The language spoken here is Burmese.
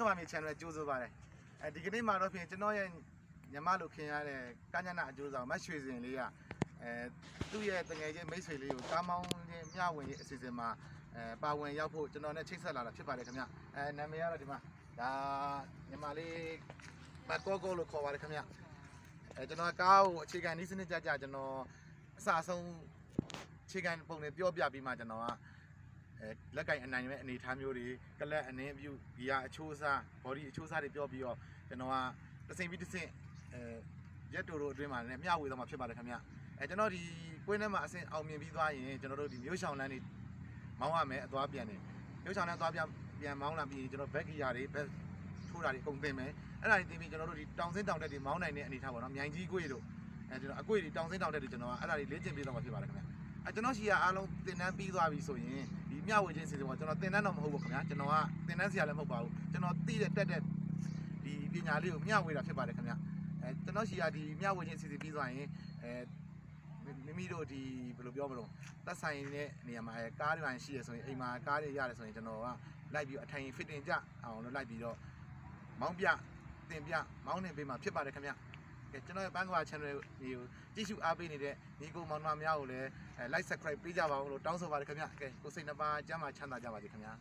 မေ channel ကြိုးစားပါတယ်အဲဒီကနေ့မှာတော့ဖြင့်ကျွန်တော်ရဲ့ညီမလို့ခင်ရတဲ့ကညနာအကျိုးဆောင်မရွှေစင်လေးကအဲသူ့ရဲ့တငယ်ချင်းမိတ်ဆွေလေးကိုကားမောင်းချင်းမျှဝင်ရေးအစီအစဉ်မှာအဲပါဝင်ရောက်ဖို့ကျွန်တော်နဲ့ချိတ်ဆက်လာတာဖြစ်ပါတယ်ခင်ဗျအဲနာမည်ကတော့ဒီမှာဒါညီမလေးမကောကောလို့ခေါ်ပါတယ်ခင်ဗျအဲကျွန်တော်ကားကိုအခြေခံနည်းစနစ်ကြကြကျွန်တော်အစအဆုံးအခြေခံပုံတွေပြောပြပြီးမှကျွန်တော်ကအဲ လက်ကင်အနိုင်မဲ့အနေအထားမျိုးတွေကလပ်အနှင်းအပြုဂီယာအချိုးအစား body အချိုးအစားတွေပြောပြီးတော့ကျွန်တော်ကတစ်စိမ်ပြီးတစ်စိမ်အဲရက်တိုတို့အတွင်းမှာလည်းမျှဝေသွားမှာဖြစ်ပါတယ်ခင်ဗျအဲကျွန်တော်ဒီကွင်းထဲမှာအဆင်အောင်မြင်ပြီးသွားရင်ကျွန်တော်တို့ဒီမျိုးရှောင်းလန်းတွေမောင်းရမယ်အသွားပြန်နေမျိုးရှောင်းလန်းသွားပြန်ပြန်မောင်းလာပြီးကျွန်တော်ဘက်ဂီယာတွေဘက်ထိုးတာတွေအကုန်သင်မယ်အဲ့ဒါတွေသင်ပြီးကျွန်တော်တို့ဒီတောင်စင်းတောင်တက်တွေမောင်းနိုင်တဲ့အနေအထားပေါ့နော်မြိုင်ကြီးကွေးတို့အဲကျွန်တော်အကွေးတွေတောင်စင်းတောင်တက်တွေကျွန်တော်ကအဲ့ဒါတွေလေ့ကျင့်ပြီးတော့မှာဖြစ်ပါတယ်ခင်ဗျအဲကျွန်တော်ရှီယာအားလုံးသင်တန်းပြီးသွားပြီဆိုရင်ဒီ မျှဝေခြင်းစီစဉ်ကကျွန်တော်သင်တန်းတော့မဟုတ်ဘူးခင်ဗျာကျွန်တော်ကသင်တန်းဆရာလည်းမဟုတ်ပါဘူးကျွန်တော်သိတဲ့တက်တဲ့ဒီပညာလေးကိုမျှဝေတာဖြစ်ပါတယ်ခင်ဗျာအဲကျွန်တော်ရှီယာဒီမျှဝေခြင်းစီစဉ်ပြီးသွားရင်အဲမိမိတို့ဒီဘယ်လိုပြောမလို့သက်ဆိုင်တဲ့နေရာမှာအဲကားတွေရှိရဆိုရင်အိမ်မှာကားတွေရတယ်ဆိုရင်ကျွန်တော်ကလိုက်ပြီးအထိုင် fitting ကြအောင်လို့လိုက်ပြီးတော့မောင်းပြတင်ပြမောင်းနေပေးမှာဖြစ်ပါတယ်ခင်ဗျာ ကဲကျွန်တော်ရဲ့ဘန်ကွာ channel ကိုကြည့်ရှုအားပေးနေတဲ့ညီကိုမောင်နှမများကိုလည်း like subscribe ပေးကြပါဦးလို့တောင်းဆိုပါတယ်ခင်ဗျာကဲကိုစိတ်နှပါကျမ်းမာချမ်းသာကြပါစေခင်ဗျာ